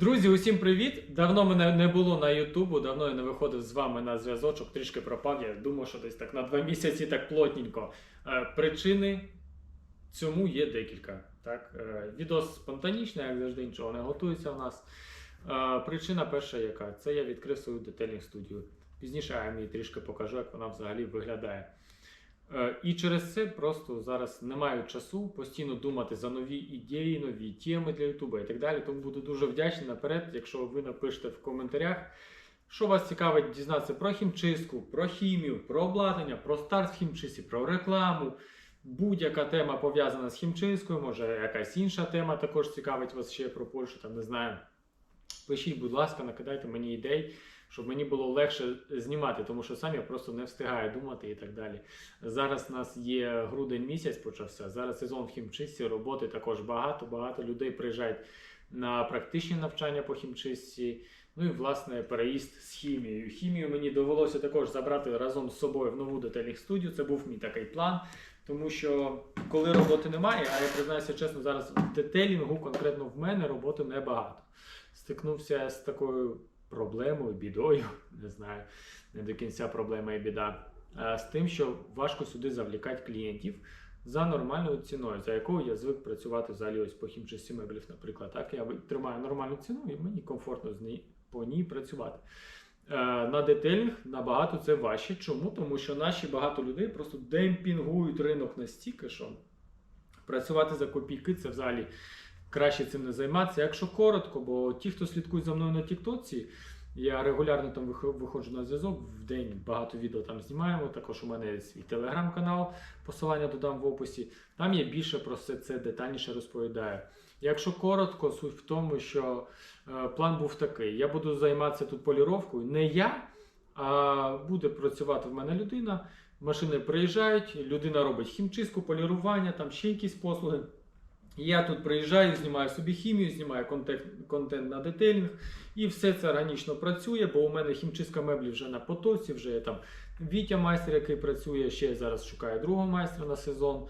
Друзі, усім привіт! Давно мене не було на Ютубу, давно я не виходив з вами на зв'язочок, трішки пропав. Я думав, що десь так на два місяці так плотненько. Е, причини цьому є декілька. Так? Е, відос спонтанічний, як завжди, нічого не готується у нас. Е, причина перша яка? Це я відкрив свою детельну студію. Пізніше я вам її трішки покажу, як вона взагалі виглядає. Е, І через це просто зараз не маю часу постійно думати за нові ідеї, нові теми для Ютуба і так далі. Тому буду дуже вдячний наперед, якщо ви напишете в коментарях, що вас цікавить дізнатися про хімчистку, про хімію, про обладнання, про старт хімчисті, про рекламу. Будь-яка тема пов'язана з хімчисткою, може якась інша тема також цікавить вас ще про Польщу, там не знаю. Пишіть, будь ласка, накидайте мені ідей, щоб мені було легше знімати, тому що сам я просто не встигаю думати і так далі. Зараз у нас є грудень місяць почався. Зараз сезон в хімчистці, роботи також багато. Багато людей приїжджають на практичні навчання по хімчистці. Ну і власне переїзд з хімією. Хімію мені довелося також забрати разом з собою в нову детельних студію. Це був мій такий план. Тому що коли роботи немає, а я признаюся чесно, зараз в детелінгу конкретно в мене роботи небагато. Стикнувся з такою проблемою, бідою, не знаю, не до кінця проблема і біда. З тим, що важко сюди завлікати клієнтів за нормальною ціною, за якою я звик працювати взагалі ось по хімчасті меблів, наприклад. Так, я тримаю нормальну ціну і мені комфортно з ній, по ній працювати. Е, На детелінг набагато це важче. Чому? Тому що наші багато людей просто демпінгують ринок настільки, що працювати за копійки це взагалі краще цим не займатися. Якщо коротко, бо ті, хто слідкують за мною на Тіктоці, я регулярно там виходжу на зв'язок, в день багато відео там знімаємо. Також у мене свій телеграм-канал, посилання додам в описі. Там я більше про все це детальніше розповідаю. Якщо коротко, суть в тому, що е, план був такий: я буду займатися тут поліровкою, не я, а буде працювати в мене людина. Машини приїжджають, людина робить хімчистку, полірування, там ще якісь послуги. Я тут приїжджаю, знімаю собі хімію, знімаю контент, контент на детейлінг, і все це органічно працює, бо у мене хімчистка меблів вже на потоці, вже є там Вітя майстер, який працює, ще зараз шукаю другого майстра на сезон.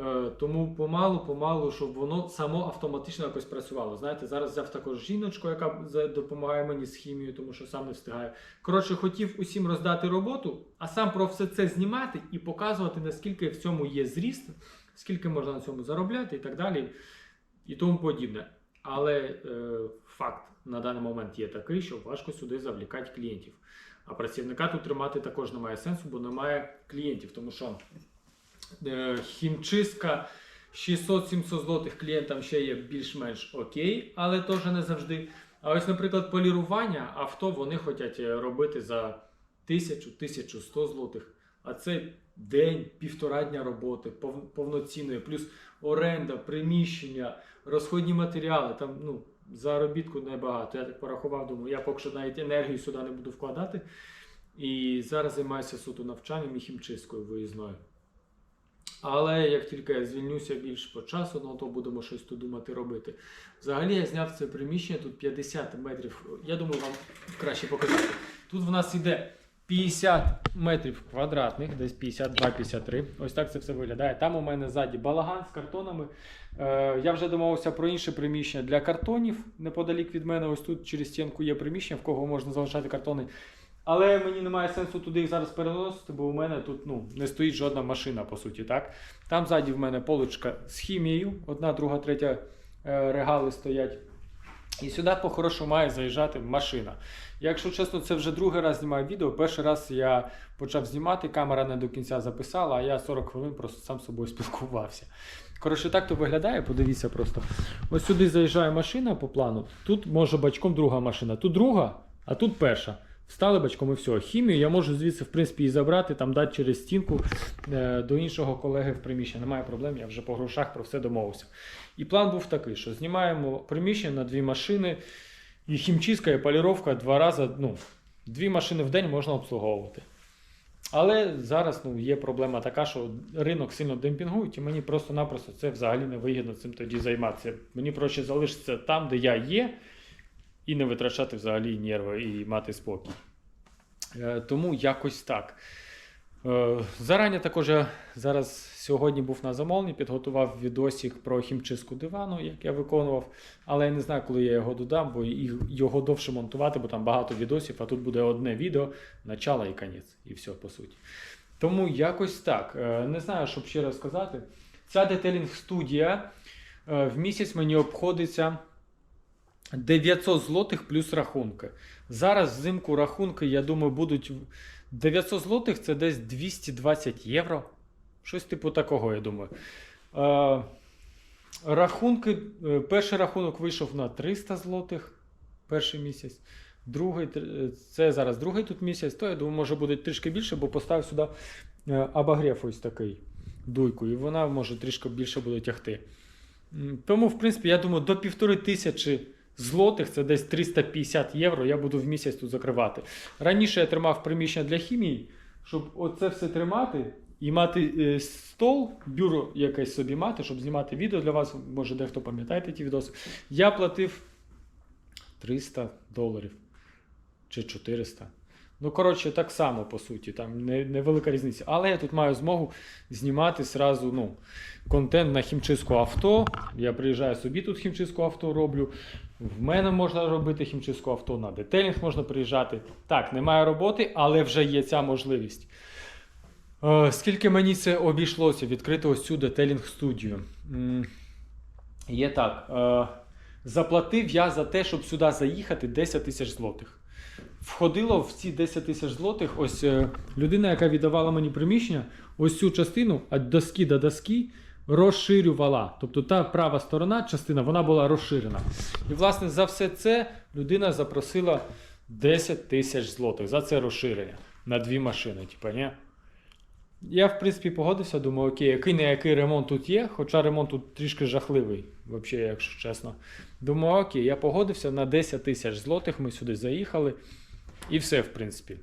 Е, Тому помалу, помалу, щоб воно само автоматично якось працювало. Знаєте, зараз взяв також жіночку, яка допомагає мені з хімією, тому що сам не встигаю. Коротше, хотів усім роздати роботу, а сам про все це знімати і показувати, наскільки в цьому є зріст, скільки можна на цьому заробляти і так далі, і тому подібне. Але е, факт на даний момент є такий, що важко сюди завлікати клієнтів. А працівника тут тримати також немає сенсу, бо немає клієнтів, тому що е, хімчистка 600-700 злотих клієнтам ще є більш-менш окей, але теж не завжди. А ось, наприклад, полірування авто вони хочуть е, робити за 1000-1100 злотих. А це день, півтора дня роботи, пов- повноцінної, плюс оренда, приміщення, розходні матеріали. Там ну, заробітку небагато. Я так порахував, думаю, я поки що навіть енергію сюди не буду вкладати. І зараз займаюся суто навчанням і хімчисткою виїзною. Але як тільки я звільнюся більш по часу, ну то будемо щось тут думати робити. Взагалі я зняв це приміщення, тут 50 метрів. Я думаю, вам краще показати. Тут в нас іде 50 метрів квадратних, десь 52-53. Ось так це все виглядає. Там у мене ззаді балаган з картонами. Е, я вже домовився про інше приміщення для картонів неподалік від мене. Ось тут через стінку є приміщення, в кого можна залишати картони. Але мені немає сенсу туди їх зараз переносити, бо у мене тут ну, не стоїть жодна машина, по суті. так. Там ззаді в мене поличка з хімією, одна, друга, третя е, регали стоять. І сюди по-хорошому має заїжджати машина. Якщо чесно, це вже другий раз знімаю відео. Перший раз я почав знімати, камера не до кінця записала, а я 40 хвилин просто сам з собою спілкувався. Коротше, так то виглядає, подивіться просто. Ось сюди заїжджає машина по плану. Тут може бачком друга машина. Тут друга, а тут перша. Встали бачком і все. Хімію я можу звідси, в принципі, і забрати, там дати через стінку е, до іншого колеги в приміщення. Немає проблем, я вже по грошах про все домовився. І план був такий, що знімаємо приміщення на дві машини, і хімчистка, і поліровка два рази, ну, дві машини в день можна обслуговувати. Але зараз ну, є проблема така, що ринок сильно демпінгують, і мені просто-напросто це взагалі не вигідно цим тоді займатися. Мені проще залишитися там, де я є, і не витрачати взагалі нерви і мати спокій. Е, Тому якось так. Е, Зарані також я зараз сьогодні був на замовленні, підготував відосик про хімчистку дивану, як я виконував. Але я не знаю, коли я його додам, бо його довше монтувати, бо там багато відосів, а тут буде одне відео, начало і кінець, і все по суті. Тому якось так. Е, Не знаю, що ще раз сказати. Ця детелінг студія в місяць мені обходиться 900 злотих плюс рахунки. Зараз взимку рахунки, я думаю, будуть 900 злотих це десь 220 євро. Щось типу такого, я думаю. Е, рахунки, е, перший рахунок вийшов на 300 злотих перший місяць. Другий, е, це зараз другий тут місяць, то я думаю, може буде трішки більше, бо поставив сюди е, обогрів ось такий дуйку, і вона може трішки більше буде тягти. Тому, в принципі, я думаю, до півтори тисячі злотих, це десь 350 євро, я буду в місяць тут закривати. Раніше я тримав приміщення для хімії, щоб оце все тримати і мати е, стол, бюро якесь собі мати, щоб знімати відео для вас. Може, дехто пам'ятаєте ті відоси. Я платив 300 доларів чи 400. Ну, коротше, так само, по суті, там не- невелика різниця. Але я тут маю змогу знімати сразу, ну, контент на хімчистку авто. Я приїжджаю собі тут хімчистку авто роблю. В мене можна робити хімчистку авто, на детелінг можна приїжджати. Так, немає роботи, але вже є ця можливість. Е, скільки мені це обійшлося відкрити ось цю детелінг студію? Є так. Е, заплатив я за те, щоб сюди заїхати 10 тисяч злотих. Входило в ці 10 тисяч злотих ось е, людина, яка віддавала мені приміщення, ось цю частину від доски до доски розширювала. Тобто та права сторона, частина, вона була розширена. І, власне, за все це людина запросила 10 тисяч злотих за це розширення на дві машини. Типа, ні? Я, в принципі, погодився, думаю, окей, який не який ремонт тут є, хоча ремонт тут трішки жахливий, взагалі, якщо чесно. Думаю, окей, я погодився на 10 тисяч злотих, ми сюди заїхали, і все, в принципі.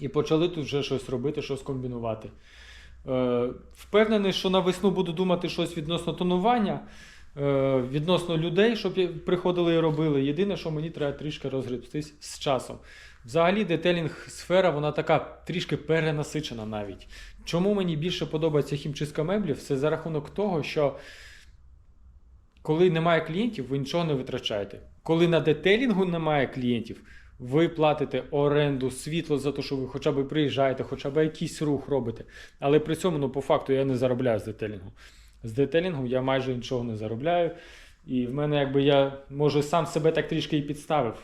І почали тут вже щось робити, щось комбінувати. Е, впевнений, що на весну буду думати щось відносно тонування, е, відносно людей, щоб приходили і робили. Єдине, що мені треба трішки розгребстись з часом. Взагалі, детелінг сфера, вона така трішки перенасичена навіть. Чому мені більше подобається хімчистка меблів? Це за рахунок того, що коли немає клієнтів, ви нічого не витрачаєте. Коли на детелінгу немає клієнтів, ви платите оренду, світло за те, що ви хоча б приїжджаєте, хоча б якийсь рух робите. Але при цьому, ну, по факту, я не заробляю з детелінгу. З детелінгу я майже нічого не заробляю. І в мене, якби я, може, сам себе так трішки і підставив.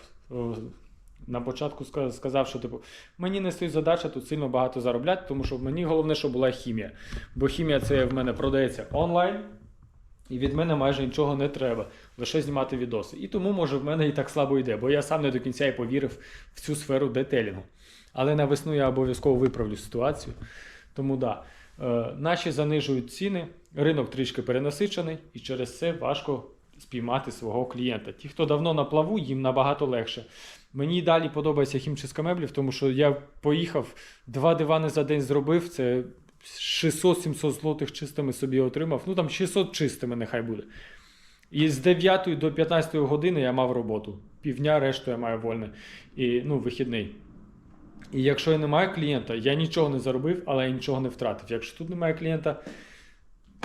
На початку сказав, що типу, мені не стоїть задача тут сильно багато заробляти, тому що мені головне, щоб була хімія. Бо хімія це в мене продається онлайн, і від мене майже нічого не треба, лише знімати відоси. І тому, може, в мене і так слабо йде, бо я сам не до кінця і повірив в цю сферу детелінгу. Але на весну я обов'язково виправлю ситуацію. Тому да, е, наші занижують ціни, ринок трішки перенасичений, і через це важко спіймати свого клієнта. Ті, хто давно на плаву, їм набагато легше. Мені далі подобається хімчистка меблів, тому що я поїхав, два дивани за день зробив. Це 600-700 злотих чистими собі отримав. Ну там 600 чистими нехай буде. І з 9 до 15 години я мав роботу. Півдня, решту я маю вольне. І, ну, вихідний. І якщо я не маю клієнта, я нічого не заробив, але я нічого не втратив. Якщо тут немає клієнта,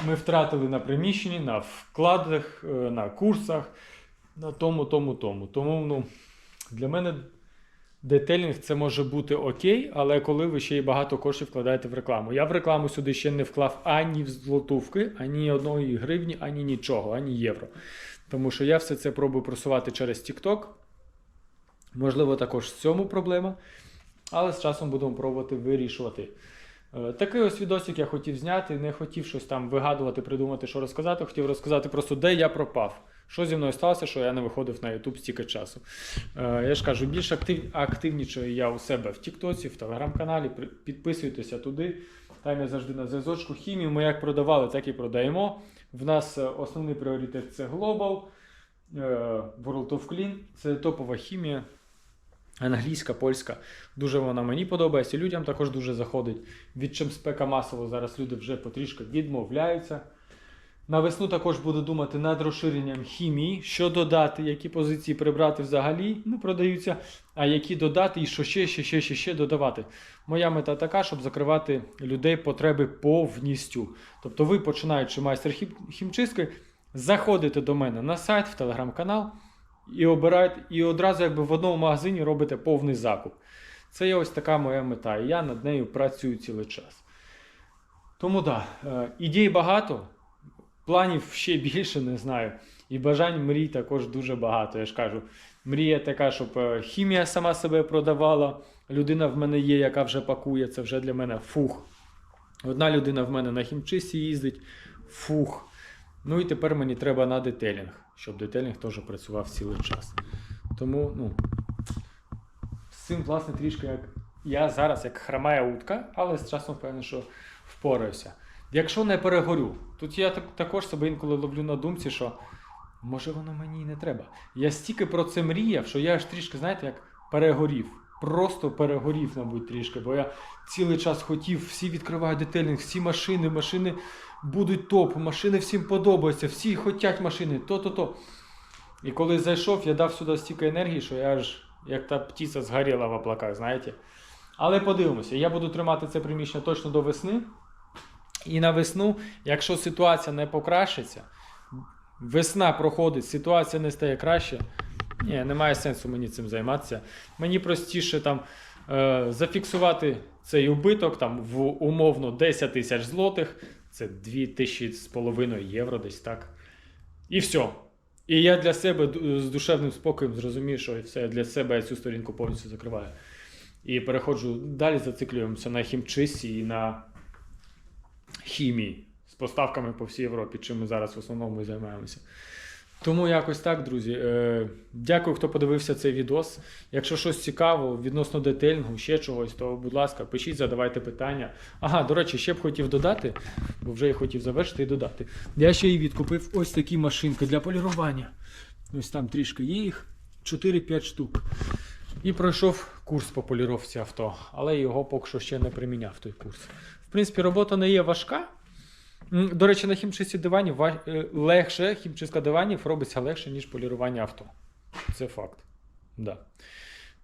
ми втратили на приміщенні, на вкладах, е, на курсах, на тому, тому, тому. Тому ну, для мене детелінг це може бути окей, але коли ви ще й багато коштів вкладаєте в рекламу. Я в рекламу сюди ще не вклав ані в злотувки, ані одної гривні, ані нічого, ані євро. Тому що я все це пробую просувати через TikTok. Можливо, також в цьому проблема. Але з часом будемо пробувати вирішувати. Е, Такий ось відосик я хотів зняти, не хотів щось там вигадувати, придумати, що розказати. Хотів розказати просто, де я пропав. Що зі мною сталося, що я не виходив на YouTube стільки часу. Е, Я ж кажу, більш актив, активнічаю я у себе в Тіктоці, в телеграм-каналі. Підписуйтеся туди. Там я завжди на зв'язочку. Хімію ми як продавали, так і продаємо. В нас е, основний пріоритет це Global, World of Clean. Це топова хімія. Англійська, польська. Дуже вона мені подобається. Людям також дуже заходить. Від чим спека масово зараз люди вже потрішки відмовляються. На весну також буду думати над розширенням хімії, що додати, які позиції прибрати взагалі не продаються, а які додати і що ще, ще, ще, ще, ще додавати. Моя мета така, щоб закривати людей потреби повністю. Тобто ви, починаючи майстер хімчистки, заходите до мене на сайт, в телеграм-канал і обираєте, і одразу якби в одному магазині робите повний закуп. Це є ось така моя мета, і я над нею працюю цілий час. Тому так, да, ідей багато, планів ще більше не знаю. І бажань мрій також дуже багато. Я ж кажу, мрія така, щоб е, хімія сама себе продавала. Людина в мене є, яка вже пакує, це вже для мене фух. Одна людина в мене на хімчисті їздить, фух. Ну і тепер мені треба на детелінг, щоб детелінг теж працював цілий час. Тому, ну, з цим, власне, трішки як я зараз як хромая утка, але з часом впевнений, що впораюся. Якщо не перегорю, тут я так, також себе інколи ловлю на думці, що може воно мені і не треба. Я стільки про це мріяв, що я аж трішки, знаєте, як перегорів. Просто перегорів, мабуть, трішки, бо я цілий час хотів, всі відкривають детельних, всі машини, машини будуть топ, машини всім подобаються, всі хочуть машини, то-то-то. І коли зайшов, я дав сюди стільки енергії, що я аж як та птиця згоріла в облаках, знаєте. Але подивимося, я буду тримати це приміщення точно до весни. І на весну, якщо ситуація не покращиться, весна проходить, ситуація не стає краще. Ні, немає сенсу мені цим займатися. Мені простіше там е, зафіксувати цей убиток там в умовно 10 тисяч злотих, це 2 тисячі з половиною євро, десь так. І все. І я для себе з душевним спокоєм зрозумів, що все для себе я цю сторінку повністю закриваю. І переходжу далі, зациклюємося на хімчисті і на хімії з поставками по всій Європі, чим ми зараз в основному і займаємося. Тому якось так, друзі. Е, дякую, хто подивився цей відос. Якщо щось цікаво відносно детельного, ще чогось, то, будь ласка, пишіть, задавайте питання. Ага, до речі, ще б хотів додати, бо вже я хотів завершити і додати. Я ще й відкупив ось такі машинки для полірування. Ось там трішки є їх, 4-5 штук. І пройшов курс по поліровці авто, але його поки що ще не приміняв той курс. В принципі, робота не є важка. До речі, на хімчистці диванів е, легше, хімчистка диванів робиться легше, ніж полірування авто. Це факт. Да.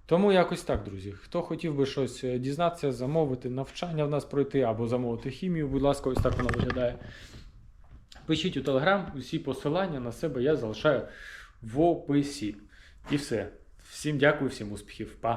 Тому якось так, друзі. Хто хотів би щось е, дізнатися, замовити, навчання в нас пройти або замовити хімію, будь ласка, ось так воно виглядає. Пишіть у Телеграм, усі посилання на себе я залишаю в описі. І все. Всім дякую, всім успіхів. Па!